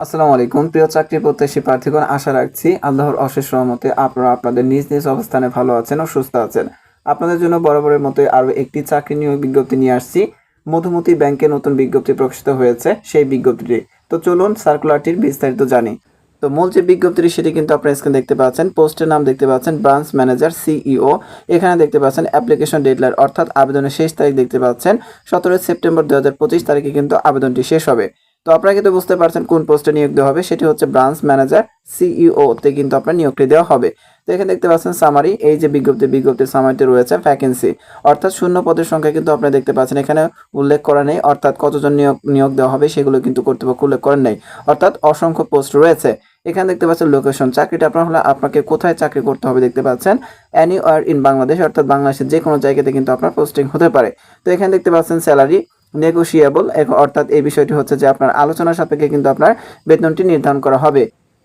আসসালামু আলাইকুম। প্রিয় চাকরি প্রত্যাশী প্রার্থীগণ, আশা রাখছি আল্লাহর অশেষ রহমতে আপনারা আপনাদের নিজ নিজ অবস্থানে ভালো আছেন ও সুস্থ আছেন। আপনাদের জন্য বরাবরের মতোই আরও একটি চাকরি নিয়োগ বিজ্ঞপ্তি নিয়ে আসছি। মধুমতি ব্যাংকে নতুন বিজ্ঞপ্তি প্রকাশিত হয়েছে, সেই বিজ্ঞপ্তিটি। তো চলুন সার্কুলারটির বিস্তারিত জানি। তো মূল যে বিজ্ঞপ্তিটি, সেটি কিন্তু আপনারা স্ক্রিন দেখতে পাচ্ছেন, পোস্টের নাম দেখতে পাচ্ছেন, ব্রাঞ্চ ম্যানেজার, সিইও। এখানে দেখতে পাচ্ছেন, অ্যাপ্লিকেশন ডেডলাইন, অর্থাৎ আবেদনের শেষ তারিখ দেখতে পাচ্ছেন। সতেরোই সেপ্টেম্বর দু হাজার পঁচিশ তারিখে কিন্তু আবেদনটি শেষ হবে। তো আপনারা কিন্তু বুঝতে পারছেন কোন পোস্টে নিয়োগ দেওয়া হবে, সেটি হচ্ছে ব্রাঞ্চ ম্যানেজার সিইও তে কিন্তু আপনার নিয়োগটি দেওয়া হবে। তো এখানে দেখতে পাচ্ছেন সামারি এই যে বিজ্ঞপ্তি, বিজ্ঞপ্তির সামারিতে রয়েছে ভ্যাকেন্সি অর্থাৎ শূন্য পদের সংখ্যা কিন্তু আপনারা দেখতে পাচ্ছেন, এখানে উল্লেখ করা নেই, অর্থাৎ কতজন নিয়োগ নিয়োগ দেওয়া হবে সেগুলো কিন্তু কর্তৃপক্ষ উল্লেখ করেন নাই। অর্থাৎ অসংখ্য পোস্ট রয়েছে। এখানে দেখতে পাচ্ছেন লোকেশন চাকরিটা আপনার হলে, আপনাকে কোথায় চাকরি করতে হবে দেখতে পাচ্ছেন? অ্যানিওয়ার ইন বাংলাদেশ অর্থাৎ বাংলাদেশের যে কোনো জায়গাতে কিন্তু আপনার পোস্টিং হতে পারে। তো এখানে দেখতে পাচ্ছেন স্যালারি নেগোশিয়েবল অর্থাৎ এই বিষয়টি হচ্ছে যে আপনার আলোচনা সাপেক্ষে কিন্তু আপনার বেতনটি নির্ধারণ করা হবে।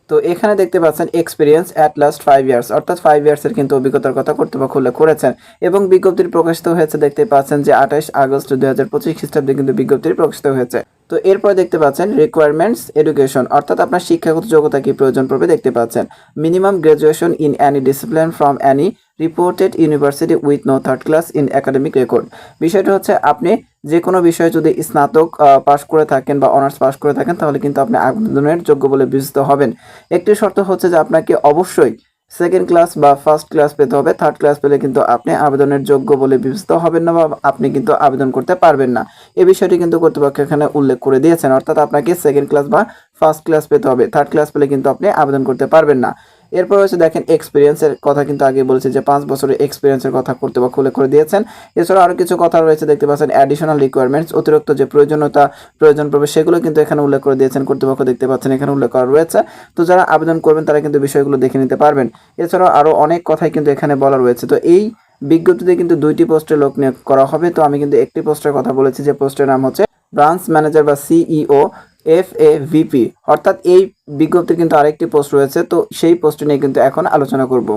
তো এখানে দেখতে পাচ্ছেন experience at last five years অর্থাৎ ফাইভ ইয়ার্সের কিন্তু অভিজ্ঞতার কথা কর্তৃপক্ষ উল্লেখ করেছেন। এবং বিজ্ঞপ্তির প্রকাশিত হয়েছে দেখতে পাচ্ছেন যে আঠাশ আগস্ট দুই হাজার পঁচিশ খ্রিস্টাব্দে কিন্তু বিজ্ঞপ্তির প্রকাশিত হয়েছে। তো এরপর দেখতে পাচ্ছেন রিকোয়ারমেন্টস এডুকেশন অর্থাৎ আপনার শিক্ষাগত যোগ্যতা কি প্রয়োজন পড়বে দেখতে পাচ্ছেন। Minimum graduation in any discipline from any reported university with no third class in academic record বিষয়টা হচ্ছে আপনি যে কোনো বিষয়ে যদি স্নাতক পাশ করে থাকেন বা অনার্স পাশ করে থাকেন, তাহলে কিন্তু আপনি আবেদনের যোগ্য বলে বিবেচিত হবেন। একটি শর্ত হচ্ছে যে আপনাকে অবশ্যই সেকেন্ড ক্লাস বা ফার্স্ট ক্লাস পেতে হবে। থার্ড ক্লাস পেলে কিন্তু আপনি আবেদনের যোগ্য বলে বিবেচিত হবেন না বা আপনি কিন্তু আবেদন করতে পারবেন না। এই বিষয়টি কিন্তু কর্তৃপক্ষ এখানে উল্লেখ করে দিয়েছেন। অর্থাৎ আপনাকে সেকেন্ড ক্লাস বা ফার্স্ট ক্লাস পেতে হবে। থার্ড ক্লাস পেলে কিন্তু আপনি আবেদন করতে পারবেন না। এরপর হচ্ছে দেখেন এক্সপিরিয়েন্সের কথা কিন্তু আগে বলেছে যে পাঁচ বছরের এক্সপিরিয়েন্সের কথা কর্তৃপক্ষ উল্লেখ করে দিয়েছেন। এছাড়া আরও কিছু কথা রয়েছে, দেখতে পাচ্ছেন অ্যাডিশনাল রিকোয়ারমেন্টস অতিরিক্ত যে প্রয়োজনীয়তা, প্রয়োজন পড়বে, সেগুলো কিন্তু এখানে উল্লেখ করে দিয়েছেন। কর্তৃপক্ষ দেখতে পাচ্ছেন, এখানে উল্লেখ করা রয়েছে। তো যারা আবেদন করবেন, তারা কিন্তু বিষয়গুলো দেখে নিতে পারবেন। এছাড়াও আরও অনেক কথাই কিন্তু এখানে বলা রয়েছে। তো এই বিজ্ঞপ্তিতে কিন্তু দুইটি পোস্টে লোক নিয়োগ করা হবে। তো আমি কিন্তু একটি পোস্টের কথা বলেছি, যে পোস্টের নাম হচ্ছে ব্রাঞ্চ ম্যানেজার বা সিইও এফ এ ভিপি অর্থাৎ এই বিজ্ঞপ্তির কিন্তু আরেকটি পোস্ট রয়েছে, তো সেই পোস্ট নিয়ে কিন্তু এখন আলোচনা করব।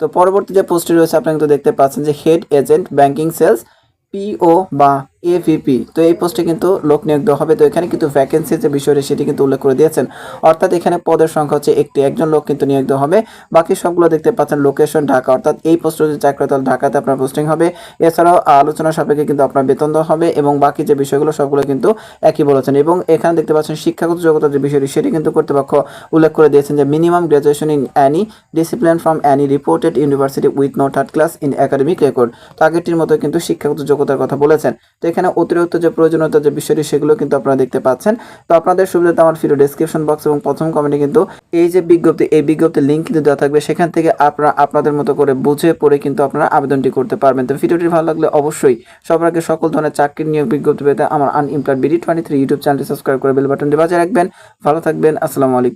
তো পরবর্তী যে পোস্টটি রয়েছে আপনি কিন্তু দেখতে পাচ্ছেন যে head agent banking sales PO বা এভিপি তো এই পোস্টে কিন্তু লোক নিয়োগ দেওয়া হবে। তো এখানে কিন্তু ভ্যাকেন্সি যে বিষয়টি সেটি কিন্তু উল্লেখ করে দিয়েছেন। অর্থাৎ এখানে পদের সংখ্যা হচ্ছে একটি। একজন লোক কিন্তু নিয়োগ দেওয়া হবে। বাকি সবগুলো দেখতে পাচ্ছেন লোকেশন ঢাকা। অর্থাৎ এই পোস্টে যদি চাকরি তাহলে ঢাকাতে আপনার পোস্টিং হবে। এছাড়াও আলোচনা সাপেক্ষে কিন্তু আপনার বেতন দেওয়া হবে এবং বাকি যে বিষয়গুলো সবগুলো কিন্তু একই বলেছেন। এবং এখানে দেখতে পাচ্ছেন শিক্ষাগত যোগ্যতার যে বিষয়টি সেটি কিন্তু কর্তৃপক্ষ উল্লেখ করে দিয়েছেন যে minimum graduation in any discipline from any reported university with no third class in academic record তো আগেরটির মতো কিন্তু শিক্ষাগত যোগ্যতার কথা বলেছেন। তো এখানে অতিরিক্ত যে প্রয়োজনীয়তা যে বিষয়টি, সেগুলো কিন্তু আপনারা দেখতে পাচ্ছেন। তো আপনাদের সুবিধাতে আমার ভিডিও ডেসক্রিপশন বক্স এবং প্রথম কমেন্টে কিন্তু এই যে বিজ্ঞপ্তি, এই বিজ্ঞপ্তির লিঙ্ক কিন্তু দেওয়া থাকবে। সেখান থেকে আপনারা আপনাদের মতো করে বুঝে পড়ে কিন্তু আপনারা আবেদনটি করতে পারবেন। তো ভিডিওটি ভালো লাগলে অবশ্যই সবার আগে সকল ধরনের চাকরির নিয়োগ বিজ্ঞপ্তি পেতে আমার unemployed BD twenty three YouTube চ্যানেলটি সাবস্ক্রাইব করে বেল বাটনটি বাজিয়ে রাখবেন। ভালো থাকবেন, আসসালামু আলাইকুম।